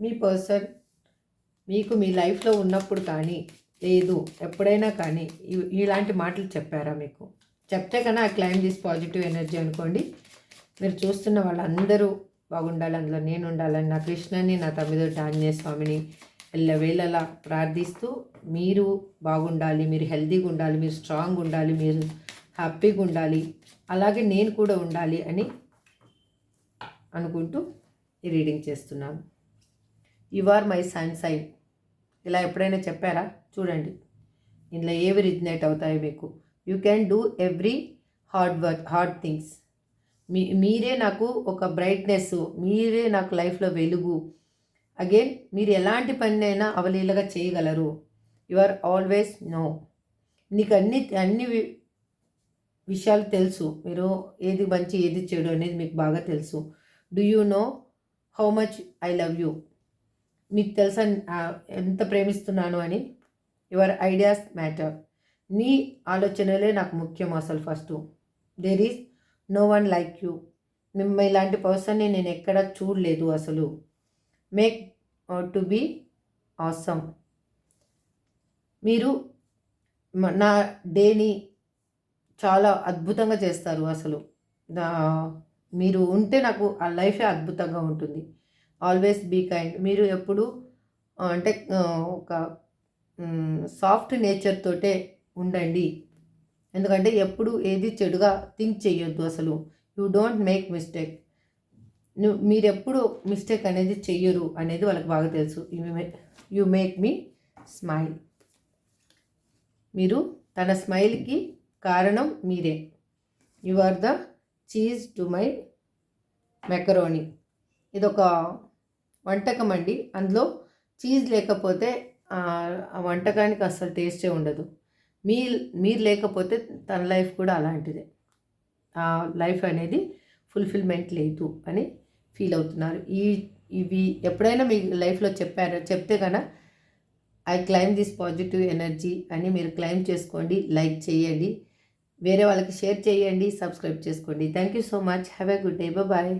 మీ person మీకు మీ లైఫ్లో ఉన్నప్పుడు కానీ లేదు ఎప్పుడైనా కానీ ఇలాంటి మాటలు చెప్పారా మీకు? చెప్తే కన్నా ఆ క్లైమ్ దిస్ పాజిటివ్ ఎనర్జీ అనుకోండి. మీరు చూస్తున్న వాళ్ళందరూ బాగుండాలి అందులో నేను ఉండాలని నా కృష్ణని నా తమ్మిదొడ్డి ఆంజనేయ స్వామిని ఎల్లవేళలా ప్రార్థిస్తూ మీరు బాగుండాలి మీరు హెల్తీగా ఉండాలి మీరు స్ట్రాంగ్ ఉండాలి మీరు హ్యాపీగా ఉండాలి అలాగే నేను కూడా ఉండాలి అని అనుకుంటూ ఈ రీడింగ్ చేస్తున్నాను. యు ఆర్ మై సన్ ఇలా ఎప్పుడైనా చెప్పారా? చూడండి. ఇందులో ఏవి రిజినేట్ అవుతాయి మీకు. You can do every hard work hard things మీ మీరే నాకు ఒక బ్రైట్నెస్ మీరే నాకు లైఫ్లో వెలుగు. అగైన్ మీరు ఎలాంటి పనినైనా అవలీలగా చేయగలరు. యు ఆర్ ఆల్వేస్ నో నీకు అన్ని అన్ని విషయాలు తెలుసు. మీరు ఏది మంచి ఏది చెడు అనేది మీకు బాగా తెలుసు. Do you know how much I love you మీకు తెలుసా ఎంత ప్రేమిస్తున్నాను అని? యువర్ ఐడియాస్ మ్యాటర్ నీ ఆలోచనలే నాకు ముఖ్యం అసలు first there is no one like you మిమ్మ ఇలాంటి పర్సన్ని నేను ఎక్కడ చూడలేదు అసలు. మేక్ టు బీ ఆసమ్ మీరు నా డేని చాలా అద్భుతంగా చేస్తారు అసలు. మీరు ఉంటే నాకు ఆ లైఫే అద్భుతంగా ఉంటుంది. Always be kind. మీరు ఎప్పుడు అంటే ఒక సాఫ్ట్ నేచర్ తోటే ఉండండి. ఎందుకంటే ఎప్పుడు ఏది చెడుగా థింక్ చేయొద్దు అసలు. You don't make mistake. మీరు ఎప్పుడు మిస్టేక్ అనేది చెయ్యరు అనేది వాళ్ళకి బాగా తెలుసు. You make me smile. మీరు తన స్మైల్కి కారణం మీరే. You are the cheese to my macaroni. ఇదొక వంటకం అండి. అందులో చీజ్ లేకపోతే ఆ వంటకానికి అస్సలు టేస్టే ఉండదు. మీ మీరు లేకపోతే తన లైఫ్ కూడా అలాంటిదే. ఆ లైఫ్ అనేది ఫుల్ఫిల్మెంట్ లేదు అని ఫీల్ అవుతున్నారు. ఈ ఇవి ఎప్పుడైనా మీ లైఫ్లో చెప్పారో చెప్తే కనుక I claim this positive energy అని మీరు క్లైమ్ చేసుకోండి లైక్ చేయండి. వేరే వాళ్ళకి షేర్ చేయండి సబ్స్క్రైబ్ చేసుకోండి. Thank you so much. Have a good day. Bye.